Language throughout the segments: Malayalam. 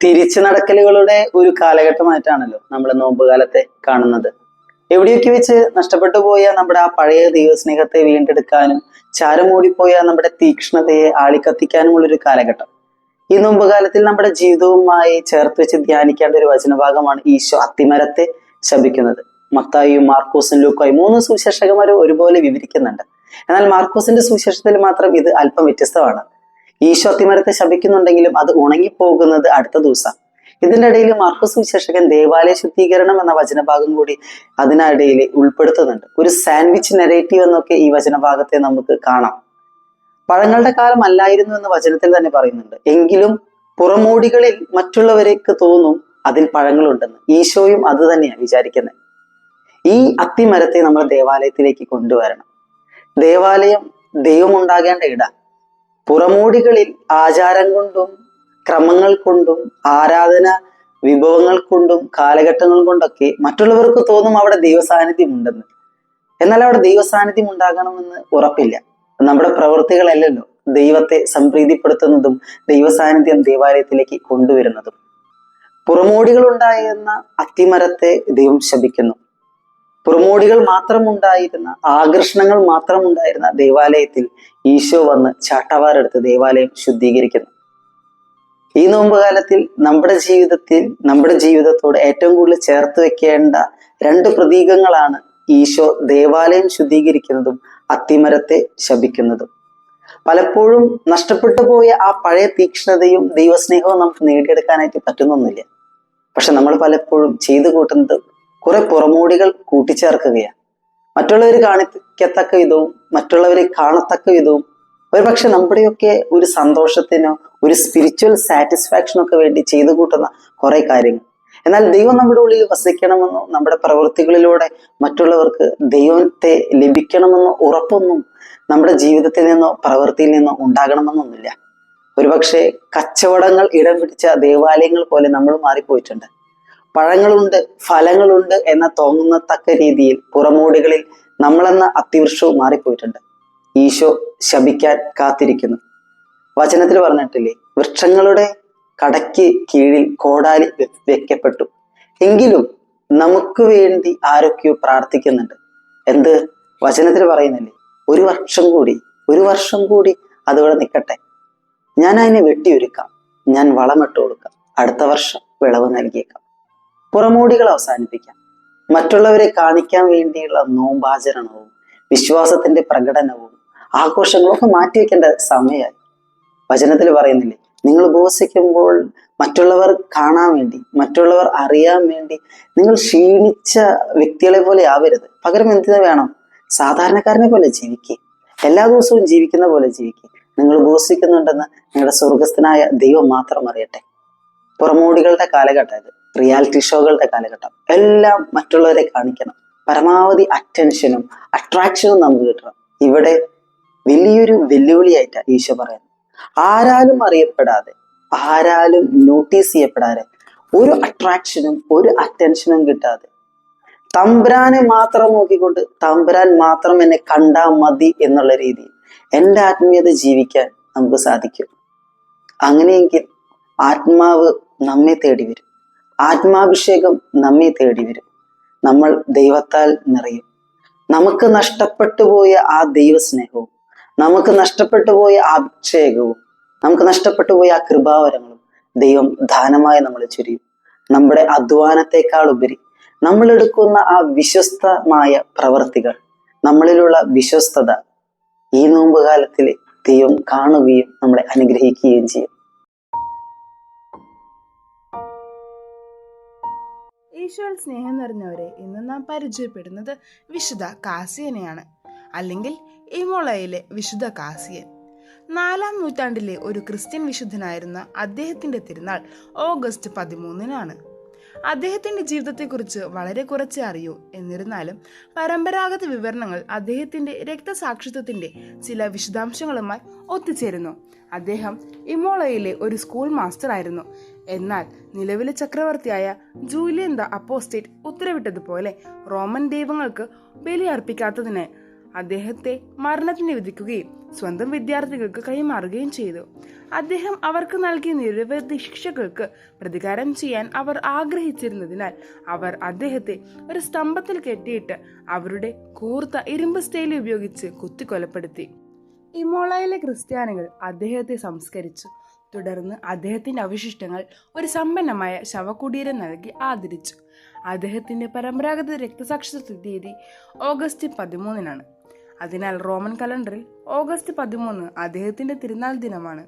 തിരിച്ചു നടക്കലുകളുടെ ഒരു കാലഘട്ടമായിട്ടാണല്ലോ നമ്മൾ നോമ്പുകാലത്തെ കാണുന്നത്. എവിടെയൊക്കെ വെച്ച് നഷ്ടപ്പെട്ടു പോയ നമ്മുടെ ആ പഴയ ദൈവസ്നേഹത്തെ വീണ്ടെടുക്കാനും ചാരമൂടിപ്പോയ നമ്മുടെ തീക്ഷ്ണതയെ ആളിക്കത്തിക്കാനുമുള്ള ഒരു കാലഘട്ടം. ഈ നോമ്പുകാലത്തിൽ നമ്മുടെ ജീവിതവുമായി ചേർത്ത് വെച്ച് ധ്യാനിക്കേണ്ട ഒരു വചനഭാഗമാണ് ഈശോ അത്തിമരത്തെ ശപിക്കുന്നത്. മത്തായും മാർക്കോസും ലൂക്കായും മൂന്ന് സുവിശേഷകന്മാരും ഒരുപോലെ വിവരിക്കുന്നുണ്ട്. എന്നാൽ മാർക്കോസിന്റെ സുവിശേഷത്തിൽ മാത്രം ഇത് അല്പം വ്യത്യസ്തമാണ്. ഈശോ അത്തിമരത്തെ ശപിക്കുന്നുണ്ടെങ്കിലും അത് ഉണങ്ങിപ്പോകുന്നത് അടുത്ത ദിവസം. ഇതിന്റെ ഇടയിൽ മാർക്കോസ് വിശേഷകൻ ദേവാലയ ശുദ്ധീകരണം എന്ന വചനഭാഗം കൂടി അതിനിടയിൽ ഉൾപ്പെടുത്തുന്നുണ്ട്. ഒരു സാൻഡ്വിച്ച് നെറേറ്റീവ് എന്നൊക്കെ ഈ വചനഭാഗത്തെ നമുക്ക് കാണാം. പഴങ്ങളുടെ കാലം അല്ലായിരുന്നു എന്ന് വചനത്തിൽ തന്നെ പറയുന്നുണ്ട്. എങ്കിലും പുറമോടികളിൽ മറ്റുള്ളവരേക്ക് തോന്നും അതിൽ പഴങ്ങളുണ്ടെന്ന്. ഈശോയും അത് തന്നെയാണ് വിചാരിക്കുന്നത് ഈ അത്തിമരത്തെ നമ്മൾ ദേവാലയത്തിലേക്ക് കൊണ്ടുവരണം. ദേവാലയം ദൈവം ഉണ്ടാകേണ്ട ഇട. പുറമോടികളിൽ ആചാരം കൊണ്ടും ക്രമങ്ങൾ കൊണ്ടും ആരാധന വിഭവങ്ങൾ കൊണ്ടും കാലഘട്ടങ്ങൾ കൊണ്ടൊക്കെ മറ്റുള്ളവർക്ക് തോന്നും അവിടെ ദൈവസാന്നിധ്യം ഉണ്ടെന്ന് എന്നാൽ അവിടെ ദൈവസാന്നിധ്യം ഉണ്ടാകണമെന്ന് ഉറപ്പില്ല. നമ്മുടെ പ്രവൃത്തികളല്ലല്ലോ ദൈവത്തെ സംപ്രീതിപ്പെടുത്തുന്നതും ദൈവസാന്നിധ്യം ദേവാലയത്തിലേക്ക് കൊണ്ടുവരുന്നതും. പുറമോടികളുണ്ടായിരുന്ന അത്തിമരത്തെ ദൈവം ശപിക്കുന്നു. പുറമോടികൾ മാത്രമുണ്ടായിരുന്ന ആകർഷണങ്ങൾ മാത്രമുണ്ടായിരുന്ന ദേവാലയത്തിൽ ഈശോ വന്ന് ചാട്ടവാറെടുത്ത് ദേവാലയം ശുദ്ധീകരിക്കുന്നു. ഈ നോമ്പുകാലത്തിൽ നമ്മുടെ ജീവിതത്തിൽ നമ്മുടെ ജീവിതത്തോട് ഏറ്റവും കൂടുതൽ ചേർത്ത് വെക്കേണ്ട രണ്ട് പ്രതീകങ്ങളാണ് ഈശോ ദേവാലയം ശുദ്ധീകരിക്കുന്നതും അത്തിമരത്തെ ശപിക്കുന്നതും. പലപ്പോഴും നഷ്ടപ്പെട്ടു പോയ ആ പഴയ തീക്ഷ്ണതയും ദൈവസ്നേഹവും നമുക്ക് നേടിയെടുക്കാനായിട്ട് പറ്റുന്നൊന്നുമില്ല. പക്ഷെ നമ്മൾ പലപ്പോഴും ചെയ്തു കൂട്ടുന്നത് കുറെ പുറമോടികൾ കൂട്ടിച്ചേർക്കുകയാണ്. മറ്റുള്ളവർ കാണിക്കത്തക്ക വിധവും മറ്റുള്ളവരെ കാണത്തക്ക വിധവും ഒരുപക്ഷെ നമ്മുടെയൊക്കെ ഒരു സന്തോഷത്തിനോ ഒരു സ്പിരിച്വൽ സാറ്റിസ്ഫാക്ഷനോ ഒക്കെ വേണ്ടി ചെയ്തു കൂട്ടുന്ന കുറെ കാര്യങ്ങൾ. എന്നാൽ ദൈവം നമ്മുടെ ഉള്ളിൽ വസിക്കണമെന്നോ നമ്മുടെ പ്രവൃത്തികളിലൂടെ മറ്റുള്ളവർക്ക് ദൈവത്തെ ലഭിക്കണമെന്നോ ഉറപ്പൊന്നും നമ്മുടെ ജീവിതത്തിൽ നിന്നോ പ്രവൃത്തിയിൽ നിന്നോ ഉണ്ടാകണമെന്നൊന്നുമില്ല. ഒരുപക്ഷെ കച്ചവടങ്ങൾ ഇടം പിടിച്ച ദേവാലയങ്ങൾ പോലെ നമ്മൾ മാറിപ്പോയിട്ടുണ്ട്. പഴങ്ങളുണ്ട് ഫലങ്ങളുണ്ട് എന്ന തോന്നുന്നത്തക്ക രീതിയിൽ പുറമോടികളിൽ നമ്മളെന്ന അത്തിവൃക്ഷവും മാറിപ്പോയിട്ടുണ്ട്. ഈശോ ശപിക്കാൻ കാത്തിരിക്കുന്നു. വചനത്തിൽ പറഞ്ഞിട്ടില്ലേ വൃക്ഷങ്ങളുടെ കടയ്ക്ക് കീഴിൽ കോടാലി വെക്കപ്പെട്ടു. എങ്കിലും നമുക്ക് വേണ്ടി ആരൊക്കെയോ പ്രാർത്ഥിക്കുന്നുണ്ട്. എന്ത്? വചനത്തിൽ പറയുന്നില്ലേ ഒരു വർഷം കൂടി ഒരു വർഷം കൂടി അതിവിടെ നിൽക്കട്ടെ. ഞാൻ അതിനെ വെട്ടിയൊരുക്കാം ഞാൻ വളമിട്ട് കൊടുക്കാം അടുത്ത വർഷം വിളവ് നൽകിയേക്കാം. പുറമോടികൾ അവസാനിപ്പിക്കാം. മറ്റുള്ളവരെ കാണിക്കാൻ വേണ്ടിയുള്ള നോമ്പാചരണവും വിശ്വാസത്തിന്റെ പ്രകടനവും ആഘോഷങ്ങളൊക്കെ മാറ്റിവെക്കേണ്ട സമയമായി. വചനത്തിൽ പറയുന്നില്ലേ നിങ്ങൾ ഉപവസിക്കുമ്പോൾ മറ്റുള്ളവർ കാണാൻ വേണ്ടി മറ്റുള്ളവർ അറിയാൻ വേണ്ടി നിങ്ങൾ ക്ഷീണിച്ച വ്യക്തികളെ പോലെ ആവരുത്. പകരം എന്തിനു വേണം? സാധാരണക്കാരനെ പോലെ ജീവിക്കുക എല്ലാ ദിവസവും ജീവിക്കുന്ന പോലെ ജീവിക്കുക നിങ്ങൾ ഉപവസിക്കുന്നുണ്ടെന്ന് നിങ്ങളുടെ സ്വർഗസ്ഥനായ ദൈവം മാത്രം അറിയട്ടെ. പുറമോടികളുടെ കാലഘട്ടം റിയാലിറ്റി ഷോകളുടെ കാലഘട്ടം. എല്ലാം മറ്റുള്ളവരെ കാണിക്കണം. പരമാവധി അറ്റൻഷനും അട്രാക്ഷനും നമുക്ക് കിട്ടണം. ഇവിടെ വലിയൊരു വെല്ലുവിളിയായിട്ടാണ് ഈശോ പറയുന്നത്. ആരാലും അറിയപ്പെടാതെ ആരാലും നോട്ടീസ് ചെയ്യപ്പെടാതെ ഒരു അട്രാക്ഷനും ഒരു അറ്റൻഷനും കിട്ടാതെ തമ്പുരാനെ മാത്രം നോക്കിക്കൊണ്ട് തമ്പുരാൻ മാത്രം എന്നെ കണ്ടാ മതി എന്നുള്ള രീതിയിൽ എന്റെ ആത്മീയത ജീവിക്കാൻ നമുക്ക് സാധിക്കും. അങ്ങനെയെങ്കിൽ ആത്മാവ് നമ്മെ തേടി വരും ആത്മാഭിഷേകം നമ്മെ തേടി വരും. നമ്മൾ ദൈവത്താൽ നിറയും. നമുക്ക് നഷ്ടപ്പെട്ടു പോയ ആ ദൈവസ്നേഹവും നമുക്ക് നഷ്ടപ്പെട്ടു പോയ ആ അഭിഷേകവും നമുക്ക് നഷ്ടപ്പെട്ടു പോയ ആ കൃപാവരങ്ങളും ദൈവം ദാനമായി നമ്മൾ ചുരിയും. നമ്മുടെ അധ്വാനത്തെക്കാൾ ഉപരി നമ്മൾ എടുക്കുന്ന ആ വിശ്വസ്തമായ പ്രവർത്തികൾ നമ്മളിലുള്ള വിശ്വസ്തത ഈ നോമ്പുകാലത്തിൽ ദൈവം കാണുകയും നമ്മളെ അനുഗ്രഹിക്കുകയും ചെയ്യും. ഈശോയിൽ സ്നേഹം നിറഞ്ഞവരെ ഇന്ന് നാം പരിചയപ്പെടുന്നത് വിശുദ്ധ കാസിയനെയാണ്. അല്ലെങ്കിൽ ഇമോളയിലെ വിശുദ്ധ കാസിയൻ. നാലാം നൂറ്റാണ്ടിലെ ഒരു ക്രിസ്ത്യൻ വിശുദ്ധനായിരുന്ന അദ്ദേഹത്തിന്റെ തിരുനാൾ ഓഗസ്റ്റ് പതിമൂന്നിനാണ്. അദ്ദേഹത്തിന്റെ ജീവിതത്തെക്കുറിച്ച് വളരെ കുറച്ചേ അറിയൂ. എന്നിരുന്നാലും പരമ്പരാഗത വിവരണങ്ങൾ അദ്ദേഹത്തിന്റെ രക്തസാക്ഷിത്വത്തിന്റെ ചില വിശദാംശങ്ങളുമായി ഒത്തുചേരുന്നു. അദ്ദേഹം ഇമോളയിലെ ഒരു സ്കൂൾ മാസ്റ്റർ ആയിരുന്നു എന്നാൽ നിലവിലെ ചക്രവർത്തിയായ ജൂലിയൻ ദ അപ്പോസ്റ്റേറ്റ് ഉത്തരവിട്ടതുപോലെ റോമൻ ദൈവങ്ങൾക്ക് ബലിയർപ്പിക്കാത്തതിന് അദ്ദേഹത്തെ മരണത്തിന് വിധിക്കുകയും സ്വന്തം വിദ്യാർത്ഥികൾക്ക് കൈമാറുകയും ചെയ്തു. അദ്ദേഹം അവർക്ക് നൽകിയ നിരവധി ശിക്ഷകൾക്ക് പ്രതികാരം ചെയ്യാൻ അവർ ആഗ്രഹിച്ചിരുന്നതിനാൽ അവർ അദ്ദേഹത്തെ ഒരു സ്തംഭത്തിൽ കെട്ടിയിട്ട് അവരുടെ കൂർത്ത ഇരുമ്പ് സ്റ്റൈൽ ഉപയോഗിച്ച് കുത്തിക്കൊലപ്പെടുത്തി. ഇമോളയിലെ ക്രിസ്ത്യാനികൾ അദ്ദേഹത്തെ സംസ്കരിച്ചു. തുടർന്ന് അദ്ദേഹത്തിന്റെ അവശിഷ്ടങ്ങൾ ഒരു സമ്പന്നമായ ശവകുടീരം നൽകി ആദരിച്ചു. അദ്ദേഹത്തിന്റെ പരമ്പരാഗത രക്തസാക്ഷിത്വ തീയതി ഓഗസ്റ്റ് പതിമൂന്നിനാണ്. അതിനാൽ റോമൻ കലണ്ടറിൽ ഓഗസ്റ്റ് പതിമൂന്ന് അദ്ദേഹത്തിന്റെ തിരുനാൾ ദിനമാണ്.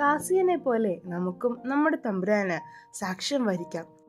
കാസിയനെ പോലെ നമുക്കും നമ്മുടെ തമ്പുരാന് സാക്ഷ്യം വഹിക്കാം.